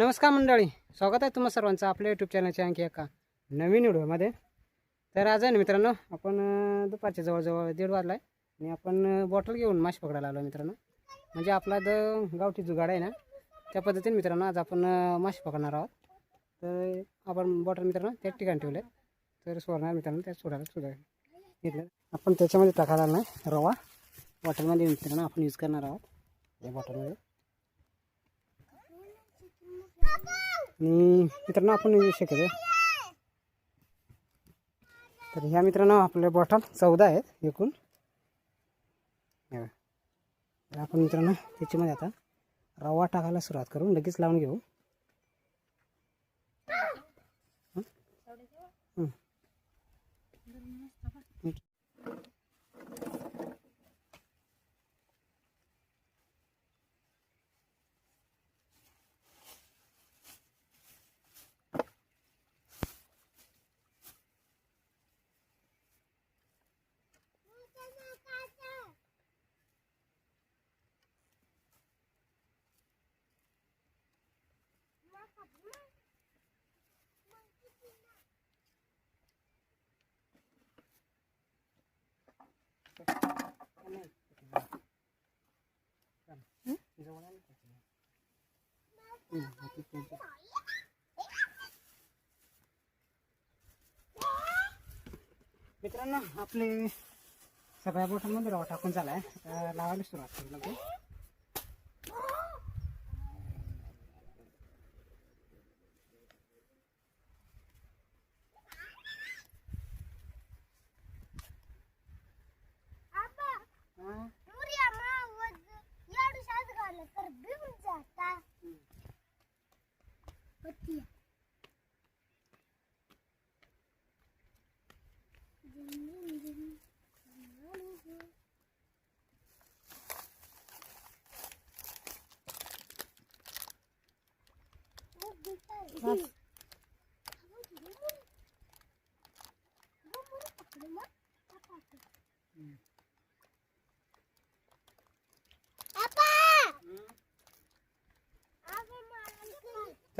नमस्कार मंडळी स्वागत आहे तुम्हा सर्वांचं आपल्या यूट्यूब चॅनलच्या आणखी एका नवीन व्हिडिओमध्ये. तर आज आहे ना मित्रांनो आपण दुपारच्या जवळजवळ दीड वाजला आहे आणि आपण बॉटल घेऊन मासे पकडायला आलो मित्रांनो. म्हणजे आपला द गावठी जुगाड आहे ना त्या पद्धतीने मित्रांनो आज आपण मासे पकडणार आहोत. तर आपण बॉटल मित्रांनो त्याच ठिकाणी ठेवले तर सोडणार मित्रांनो त्या सोडायला सुद्धा घेतलं आपण त्याच्यामध्ये टाकायला नाही रवा. बॉटलमध्ये मित्रांनो आपण यूज करणार आहोत. या बॉटलमध्ये मित्रांनो आपण येऊ शकतो तर ह्या मित्रांनो आपल्या बॉटल चौदा आहेत एकूण. तर आपण मित्रांनो त्याच्यामध्ये आता रवा टाकायला सुरुवात करू. लगेच लावून घेऊ हं? हं. मित्रांनो आपले सगळ्या बोटांमध्ये रवा टाकून झाला आहे लावायला सुरुवात करू लागतो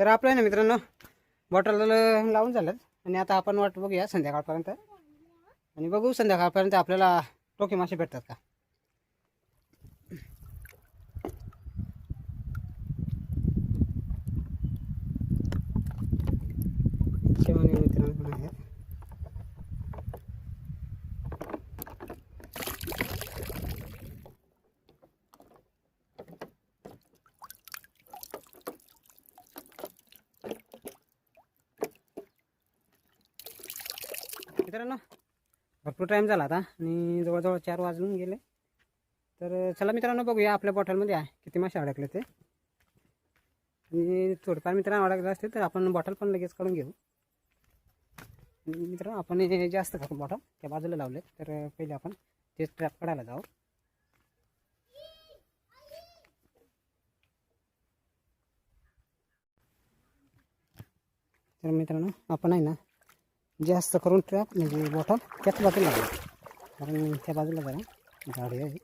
तर आपलं आहे ना मित्रांनो बॉटल लावून झालं. आणि आता आपण वाट बघूया संध्याकाळपर्यंत. आणि बघू संध्याकाळपर्यंत आपल्याला टोके मासे भेटतात का? शेवणे मित्रांनो मित्रांनो भरपूर टाईम झाला आता. आणि जवळजवळ चार वाजून गेले. तर चला मित्रांनो बघूया आपल्या बॉटलमध्ये आहे. किती मासे अडकले ते. आणि थोडंफार मित्रांनो अडकले असते तर आपण बॉटल पण लगेच काढून घेऊ. मित्रांनो आपण हे जास्त करून बॉटल त्या बाजूला लावले तर पहिले आपण ते ट्रॅप काढायला जाऊ. तर मित्रांनो आपण आहे ना जास्त करून ट्रॅप म्हणजे बॉटल त्याच बाजूला लागला कारण त्या बाजूला जरा झाडे आहे.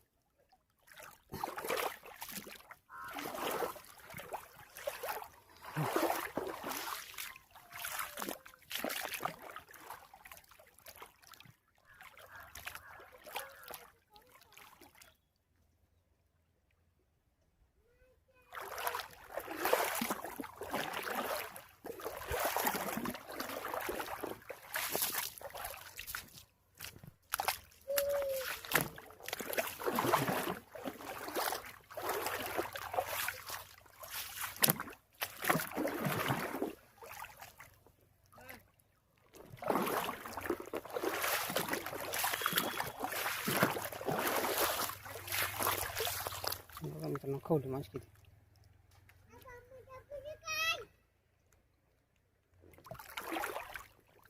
खोली मित्रांनो किती.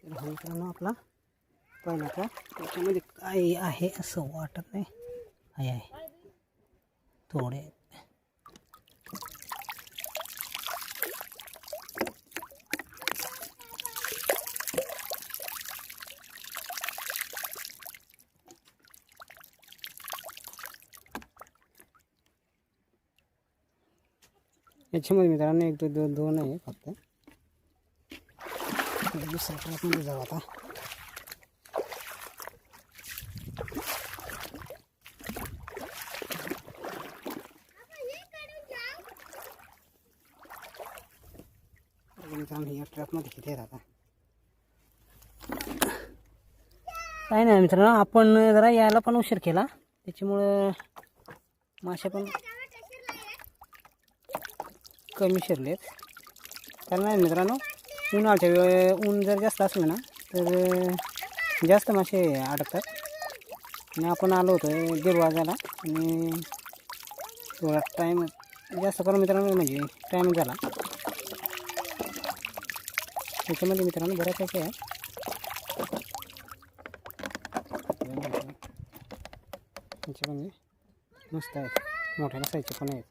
मित्रांनो आपला पहिला त्याच्यामध्ये काय आहे असं वाटत नाही. आहे आहे. थोडे याच्यामध्ये मित्रांनो एक दोन दोन दोन आहे फक्त. दुसऱ्या ट्रॅकमध्ये जाऊ आता. मित्रांनो या ट्रॅकमध्ये किती आहेत आता? काय नाही मित्रांनो आपण जरा यायला पण उशीर केला. त्याच्यामुळं मासे पण कमी शिरलेत कारण नाही मित्रांनो उन्हाळ्याच्या वेळे ऊन जर जास्त असलं ना तर जास्त मासे अडकतात. आणि आपण आलो होतो दीड वाजायला आणि थोडा टाईम जास्त करून मित्रांनो म्हणजे टाईम झाला. त्याच्यामध्ये मित्रांनो बऱ्याच असे आहे त्याच्यामध्ये मस्त आहेत. मोठ्याला साईजचे पण आहेत.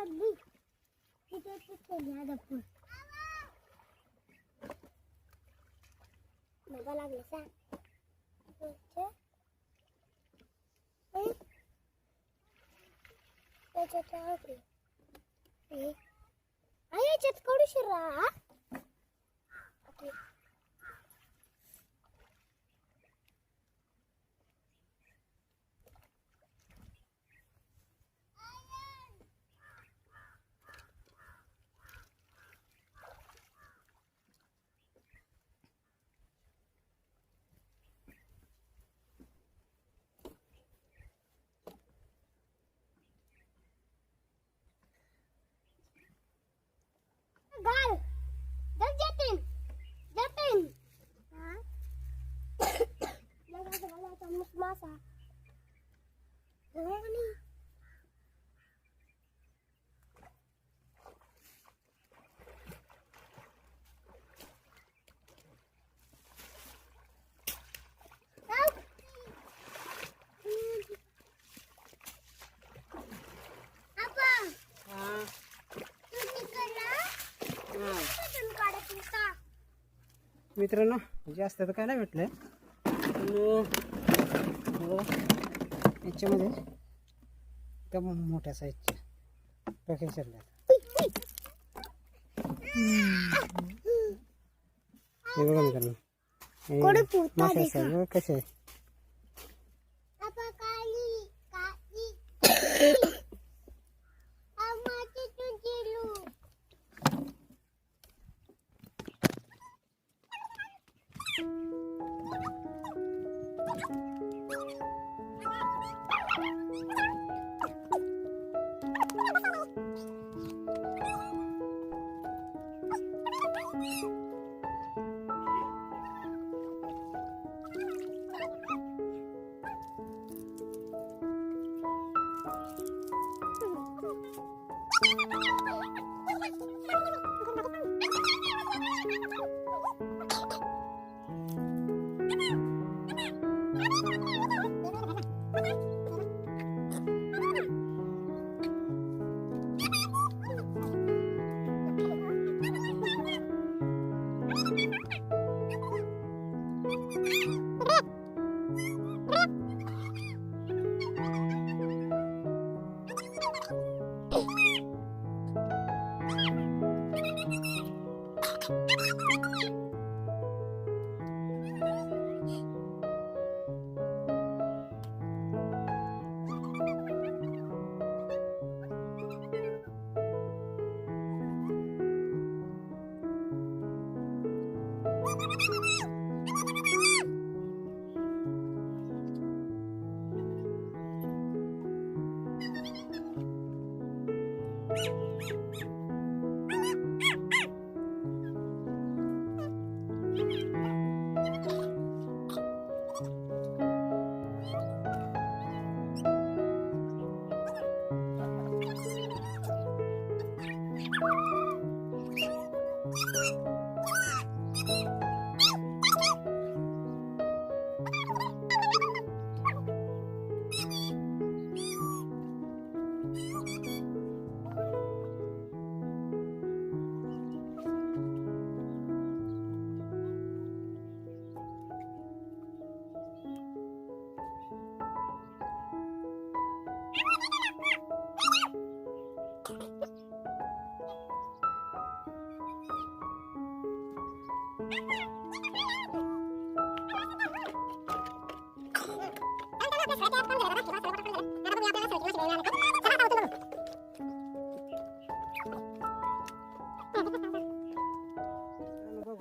खाल्ली मजा लागली सांग याच्यात कडू शिरा girl. मित्रांनो जास्त तर काय नाही भेटलं. पण बघा, याच्यामध्ये एकदम मोठ्या साईजच्या पॅकेज शिरल्या हे बघा मित्रांनो. हे कसे आहे.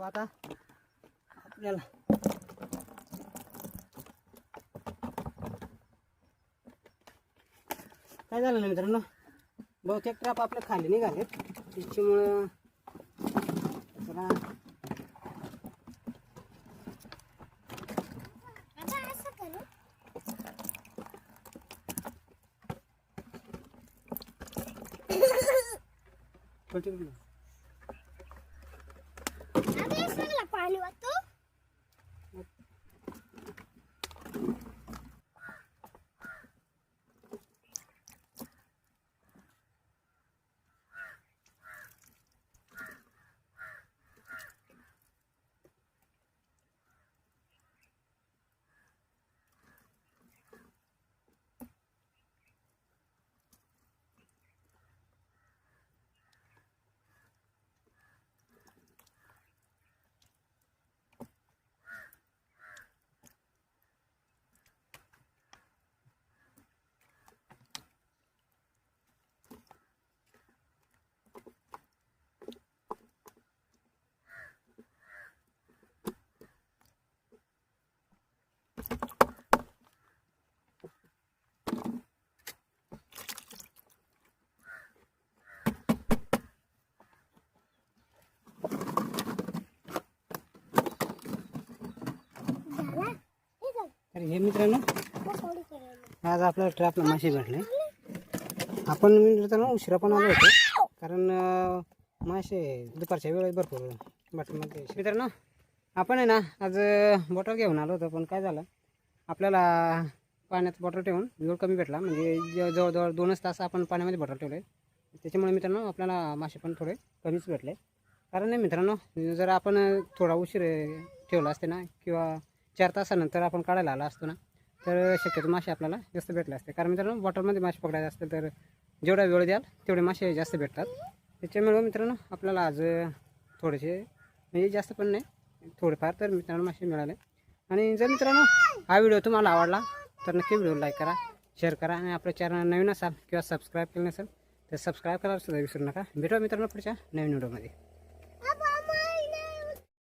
आता आपल्याला काय झालं ना मित्रांनो बहुतेक ट्रॅप आपल्या खाली निघाले त्याच्यामुळं जरा आता असं करू छोटी सगळं पाणी हे. तर हे मित्रांनो. आज आपल्याला ट्रॅपला मासे भेटले आपण मित्रांनो उशिरा पण आलो होतो. कारण मासे दुपारच्या वेळेत भरपूर बॉटलमध्ये मित्रांनो आपण आहे ना आज बॉटल घेऊन आलो होतो पण काय झालं? आपल्याला पाण्यात बॉटल ठेवून वेळ कमी भेटला. म्हणजे जवळजवळ दोनच तास आपण पाण्यामध्ये बॉटल ठेवले त्याच्यामुळे मित्रांनो आपल्याला मासे पण थोडे कमीच भेटले. कारण नाही मित्रांनो जर आपण थोडा उशीर ठेवला असते ना किंवा चार तासानंतर आपण काढायला आला असतो ना तर शक्यतो मासे आपल्याला जास्त भेटले असते. कारण मित्रांनो बॉटलमध्ये मासे पकडायचे असतील तर जेवढा वेळ द्याल तेवढे मासे जास्त भेटतात. त्याच्यामुळे मित्रांनो आपल्याला आज थोडेसे म्हणजे जास्त पण नाही थोडेफार तर मित्रांनो मासे मिळाले. आणि जर मित्रांनो हा व्हिडिओ तुम्हाला आवडला तर नक्की व्हिडिओ लाईक करा शेअर करा आणि आपलं चॅनल नवीन असाल किंवा सबस्क्राईब केलं नसेल तर सबस्क्राईब करायला सुद्धा विसरू नका. भेटूया मित्रांनो पुढच्या नवीन व्हिडिओमध्ये.